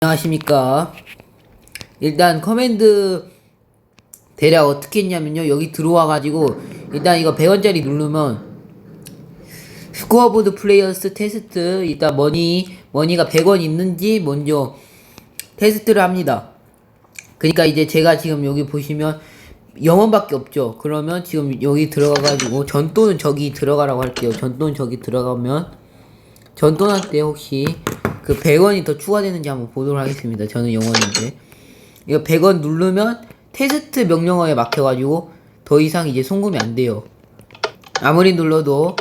안녕하십니까. 일단 커맨드 대략 어떻게 했냐면요. 여기 들어와 가지고 일단 이거 100원짜리 누르면 스코어보드 플레이어스 테스트 일단 머니 머니가 100원 있는지 먼저 테스트를 합니다. 그러니까 이제 제가 지금 여기 보시면 0원밖에 없죠. 그러면 지금 여기 들어가 가지고 전또는 저기 들어가라고 할게요. 전또는 저기 들어가면 전또할 때 혹시 그 100원이 더 추가되는지 한번 보도록 하겠습니다. 저는 0원인데 이거 100원 누르면 테스트 명령어에 막혀가지고 더 이상 이제 송금이 안 돼요. 아무리 눌러도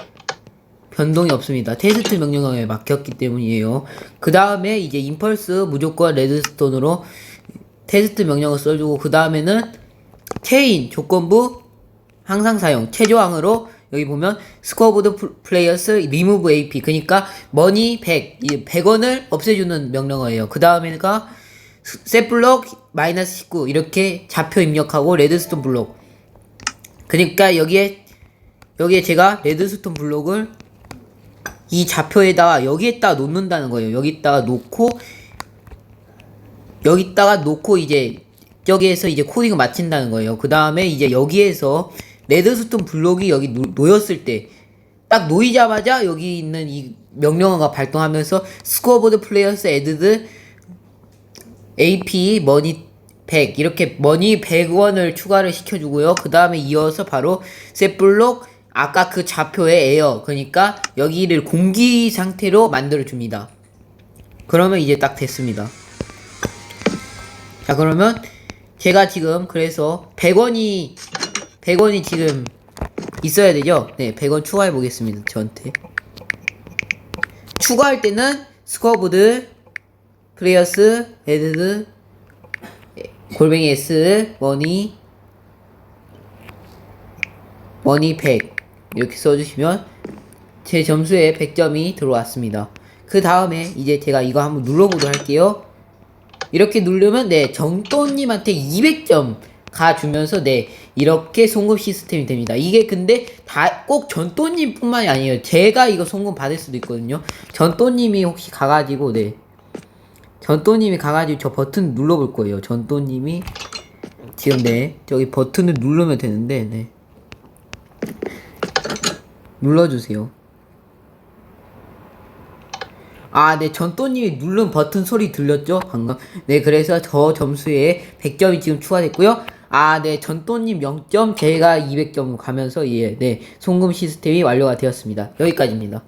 변동이 없습니다. 테스트 명령어에 막혔기 때문이에요. 그 다음에 이제 임펄스 무조건 레드스톤으로 테스트 명령어 써주고 그 다음에는 체인 조건부 항상 사용 최저항으로 여기 보면 스코어보드 플레이어스 리무브 AP 그러니까 머니 100이 100원을 없애주는 명령어예요. 그 다음에가 셋 블록 마이너스 19 이렇게 좌표 입력하고 레드스톤 블록 그러니까 여기에 여기에 제가 레드스톤 블록을 이 좌표에다가 여기에다가 놓는다는 거예요. 여기다가 놓고 여기다가 놓고 이제 저기에서 이제 코딩을 마친다는 거예요. 그 다음에 이제 여기에서 레드스톤 블록이 여기 놓, 놓였을 때 딱 놓이자마자 여기 있는 이 명령어가 발동하면서 스코어보드 플레이어스 에드드 AP 머니 100 이렇게 머니 100원을 추가를 시켜주고요. 그 다음에 이어서 바로 셋블록 아까 그 좌표의 에어 그러니까 여기를 공기 상태로 만들어 줍니다. 그러면 이제 딱 됐습니다. 자 그러면 제가 지금 그래서 100원이 100원이 지금 있어야 되죠? 네 100원 추가해 보겠습니다 저한테. 추가할 때는 스코어보드 플레이어스 에드드 골뱅이 S 머니 머니 100 이렇게 써주시면 제 점수에 100점이 들어왔습니다. 그 다음에 이제 제가 이거 한번 눌러보도록 할게요. 이렇게 누르면 네 정또님한테 200점 가주면서 네 이렇게 송금 시스템이 됩니다. 이게 근데 다 꼭 전또님뿐만이 아니에요. 제가 이거 송금 받을 수도 있거든요. 전또님이 혹시 가가지고 네 전또님이 가가지고 저 버튼 눌러볼 거예요. 전또님이 지금 네 저기 버튼을 누르면 되는데 네 눌러주세요. 아, 네, 전또님이 누른 버튼 소리 들렸죠? 방금. 네, 그래서 저 점수에 100점이 지금 추가됐고요. 아, 네, 전또님 0점, 제가 200점 가면서, 예, 네, 송금 시스템이 완료가 되었습니다. 여기까지입니다.